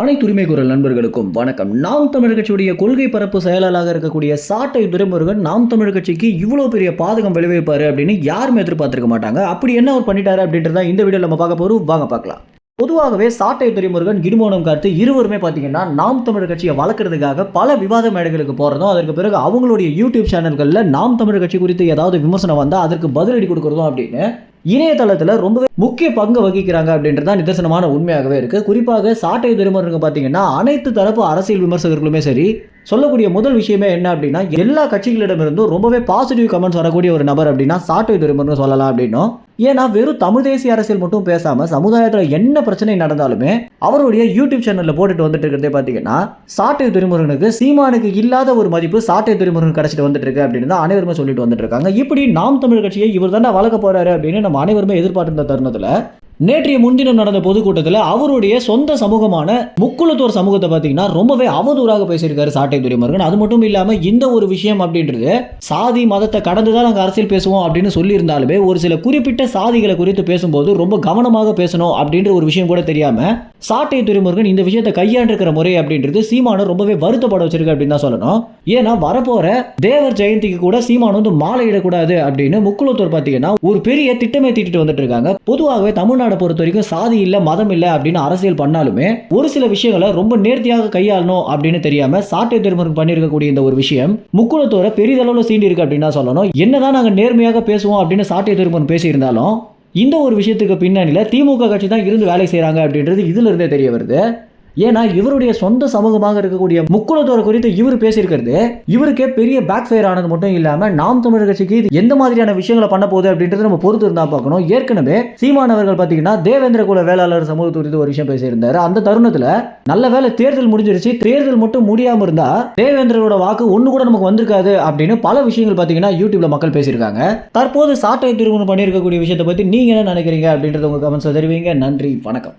அனைத்து உரிமை குரல் நண்பர்களுக்கும் வணக்கம். நாம் தமிழ் கட்சியுடைய கொள்கை பரப்பு செயலாளராக இருக்கக்கூடிய சாட்டை துரைமுருகன் நாம் தமிழ் கட்சிக்கு இவ்வளோ பெரிய பாதகம் விளைவிப்பார் அப்படின்னு யாருமே எதிர்பார்த்திருக்க மாட்டாங்க. அப்படி என்ன அவர் பண்ணிட்டாரு அப்படின்றத இந்த வீடியோ நம்ம பார்க்க போகிறோம் வாங்க பார்க்கலாம். பொதுவாகவே சாட்டை துறைமுருகன் கிடுமோனம் காத்து இருவருமே பார்த்தீங்கன்னா நாம் தமிழ் கட்சியை வளர்க்குறதுக்காக பல விவாத மேடைகளுக்கு போகிறதும் அதற்கு பிறகு அவங்களுடைய யூடியூப் சேனல்களில் நாம் தமிழ் கட்சி குறித்து ஏதாவது விமர்சனம் வந்தால் அதற்கு பதிலடி கொடுக்குறதும் அப்படின்னு இணையதளத்தில் ரொம்பவே முக்கிய பங்கு வகிக்கிறாங்க அப்படின்றது தான் நிதர்சனமான உண்மையாகவே இருக்குது குறிப்பாக சாட்டை துறைமுருங்க பார்த்தீங்கன்னா அனைத்து தரப்பு அரசியல் விமர்சகர்களுமே சரி சொல்லக்கூடிய முதல் விஷயமே என்ன அப்படின்னா எல்லா கட்சிகளிடமிருந்தும் ரொம்பவே பாசிட்டிவ் கமெண்ட்ஸ் வரக்கூடிய ஒரு நபர் அப்படின்னா சாட்டை துறைமுருகன் சொல்லலாம் அப்படின்னும். ஏன்னா வெறும் தமிழ் தேசிய அரசியல் மட்டும் பேசாம சமுதாயத்தில் என்ன பிரச்சனை நடந்தாலுமே அவருடைய யூடியூப் சேனலில் போட்டுட்டு வந்துட்டு இருக்கிறதே பார்த்தீங்கன்னா சாட்டை துறைமுருகனுக்கு சீமானுக்கு இல்லாத ஒரு மதிப்பு சாட்டை துறைமுருகன் கிடச்சிட்டு வந்துட்டு இருக்கு அப்படின்னு தான் அனைவருமே சொல்லிட்டு வந்துட்டு இருக்காங்க. இப்படி நாம் தமிழ் கட்சியை இவர் தானே வளர்க்க போறாரு அப்படின்னு நம்ம அனைவருமே எதிர்பார்த்திருந்த தருணத்தில் நேற்றைய முன்தினம் நடந்த பொதுக்கூட்டத்தில் அவருடைய சொந்த சமூகமான முக்குளத்தோர் சமூகத்தை பார்த்தீங்கன்னா ரொம்பவே அவதூறாக பேசியிருக்காரு சாட்டை துரைமுருகன். அது மட்டும் இல்லாமல் இந்த ஒரு விஷயம் அப்படின்றது சாதி மதத்தை கடந்து தான் நாங்கள் அரசியல் பேசுவோம் அப்படின்னு சொல்லியிருந்தாலுமே ஒரு சில குறிப்பிட்ட சாதிகளை குறித்து பேசும்போது ரொம்ப கவனமாக பேசணும் அப்படின்ற ஒரு விஷயம் கூட தெரியாம சாட்டை துரைமுருகன் இந்த விஷயத்தை கையாண்டிருக்கிற முறை அப்படின்றது சீமானை ரொம்பவே வருத்தப்பட வச்சிருக்கு அப்படின்னு தான் சொல்லணும். ஏன்னா வரப்போற தேவர் ஜெயந்திக்கு கூட சீமான் வந்து மாலையிடக்கூடாது அப்படின்னு முக்குளத்தோர் பார்த்தீங்கன்னா ஒரு பெரிய திட்டமே தீட்டிட்டு வந்துட்டு இருக்காங்க. பொதுவாகவே தமிழ்நாடு தமிழ்நாடை பொறுத்த வரைக்கும் சாதி இல்லை மதம் இல்லை அப்படின்னு அரசியல் பண்ணாலுமே ஒரு சில விஷயங்களை ரொம்ப நேர்த்தியாக கையாளணும் அப்படின்னு தெரியாம சாட்டை திருமணம் பண்ணியிருக்கக்கூடிய இந்த ஒரு விஷயம் முக்குளத்தோட பெரிதளவில் சீண்டி இருக்கு அப்படின்னு தான் சொல்லணும். என்னதான் நாங்கள் நேர்மையாக பேசுவோம் அப்படின்னு சாட்டை திருமணம் பேசியிருந்தாலும் இந்த ஒரு விஷயத்துக்கு பின்னணியில் திமுக கட்சி தான் இருந்து வேலை செய்கிறாங்க அப்படின்றது இதுல இருந்தே தெரிய வருது. ஏன்னா இவருடைய சொந்த சமூகமாக இருக்கக்கூடிய முக்குளத்தோரை குறித்து இவர் பேசியிருக்கிறது. இவருக்கே பெரிய பேக் ஃபயர் ஆனது மட்டும் இல்லாம நாம் தமிழர் கட்சிக்கு இது எந்த மாதிரியான விஷயங்களை பண்ண போகுது அப்படின்றது நம்ம பொறுத்து இருந்தா பார்க்கணும். ஏற்கனவே சீமானவர்கள் பார்த்தீங்கன்னா தேவேந்திர குல வேளாளர் சமூகத்தை குறித்து ஒரு விஷயம் பேசியிருந்தாரு. அந்த தருணத்துல நல்ல வேலை தேர்தல் முடிஞ்சிருச்சு. தேர்தல் மட்டும் முடியாம இருந்தா தேவேந்திரோட வாக்கு ஒண்ணு கூட நமக்கு வந்திருக்காது அப்படின்னு பல விஷயங்கள் பார்த்தீங்கன்னா யூடியூப்ல மக்கள் பேசியிருக்காங்க. தற்போது சாட்டை திருமணம் பண்ணியிருக்கக்கூடிய விஷயத்தை பத்தி நீங்க என்ன நினைக்கிறீங்க அப்படின்றத உங்க கமெண்ட்ஸ் தெரிவிங்க. நன்றி. வணக்கம்.